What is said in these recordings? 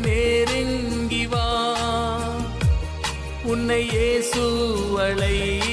நெருங்கி வா. உன்னை இயேசு அழைக்கிறார்.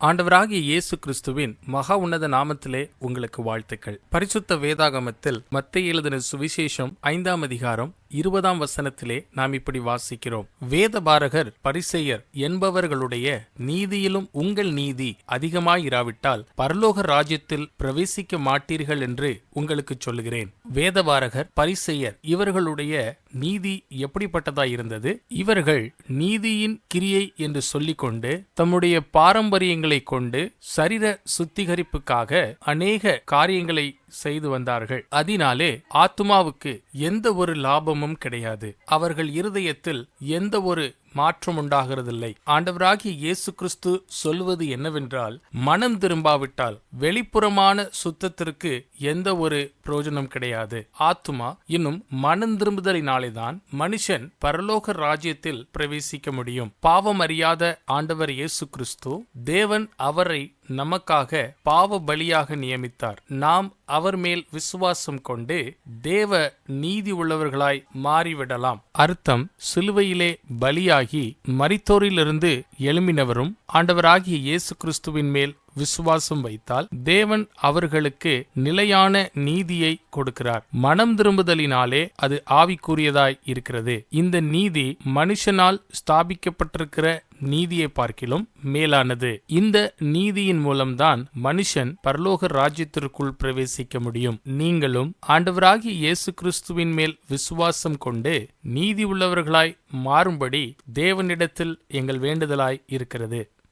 ஆண்டவராகிய இயேசு கிறிஸ்துவின் மகா உன்னத நாமத்திலே உங்களுக்கு வாழ்த்துக்கள். பரிசுத்த வேதாகமத்தில் மத்திய எழுதின சுவிசேஷம் ஐந்தாம் அதிகாரம் இருபதாம் வசனத்திலே நாம் இப்படி வாசிக்கிறோம். வேதபாரகர் பரிசெயர் என்பவர்களுடைய நீதியிலும் உங்கள் நீதி அதிகமாயிராவிட்டால் பரலோக ராஜ்யத்தில் பிரவேசிக்க மாட்டீர்கள் என்று உங்களுக்கு சொல்லுகிறேன். வேதபாரகர் பரிசெயர் இவர்களுடைய நீதி எப்படிப்பட்டதா இருந்தது இவர்கள் நீதியின் கிரியை என்று சொல்லிக்கொண்டு தம்முடைய பாரம்பரியங்களை கொண்டு சரீர சுத்திகரிப்புக்காக அநேக காரியங்களை செய்து வந்தார்கள். அதனாலே ஆத்மாவுக்கு எந்த ஒரு லாபமும் கிடையாது. அவர்கள் இருதயத்தில் எந்த ஒரு மாற்றம் உண்டாகிறதில்லை. ஆண்டவராகிய இயேசு கிறிஸ்து சொல்வது என்னவென்றால் மனம் திரும்பாவிட்டால் வெளிப்புறமான சுத்தத்திற்கு எந்த ஒரு பிரயோஜனம் கிடையாது. ஆத்மா இன்னும் மனம் திரும்புதலினாலேதான் மனுஷன் பரலோக ராஜ்யத்தில் பிரவேசிக்க முடியும். பாவம் அறியாத ஆண்டவர் இயேசு கிறிஸ்து தேவன் அவரை நமக்காக பாவ பலியாக நியமித்தார். நாம் அவர் மேல் விசுவாசம் கொண்டு தேவ நீதி உள்ளவர்களாய் மாறிவிடலாம். அர்த்தம் சிலுவையிலே பலியாகி மரித்தோரிலிருந்து எழும்பினவரும் ஆண்டவராகிய இயேசு கிறிஸ்துவின் மேல் விசுவாசம் வைத்தால் தேவன் அவர்களுக்கு நிலையான நீதியை கொடுக்கிறார். மனம் திரும்புதலினாலே அது ஆவிக்குரியதாய் இருக்கிறது. இந்த நீதி மனுஷனால் ஸ்தாபிக்கப்பட்டிருக்கிற நீதியை பார்க்கிலும் மேலானது. இந்த நீதியின் மூலம்தான் மனுஷன் பரலோக ராஜ்யத்திற்குள் பிரவேசிக்க முடியும். நீங்களும் ஆண்டவராகி இயேசு கிறிஸ்துவின் மேல் விசுவாசம் கொண்டு நீதி உள்ளவர்களாய் மாறும்படி தேவனிடத்தில் எங்கள் வேண்டுதலாய் இருக்கிறது.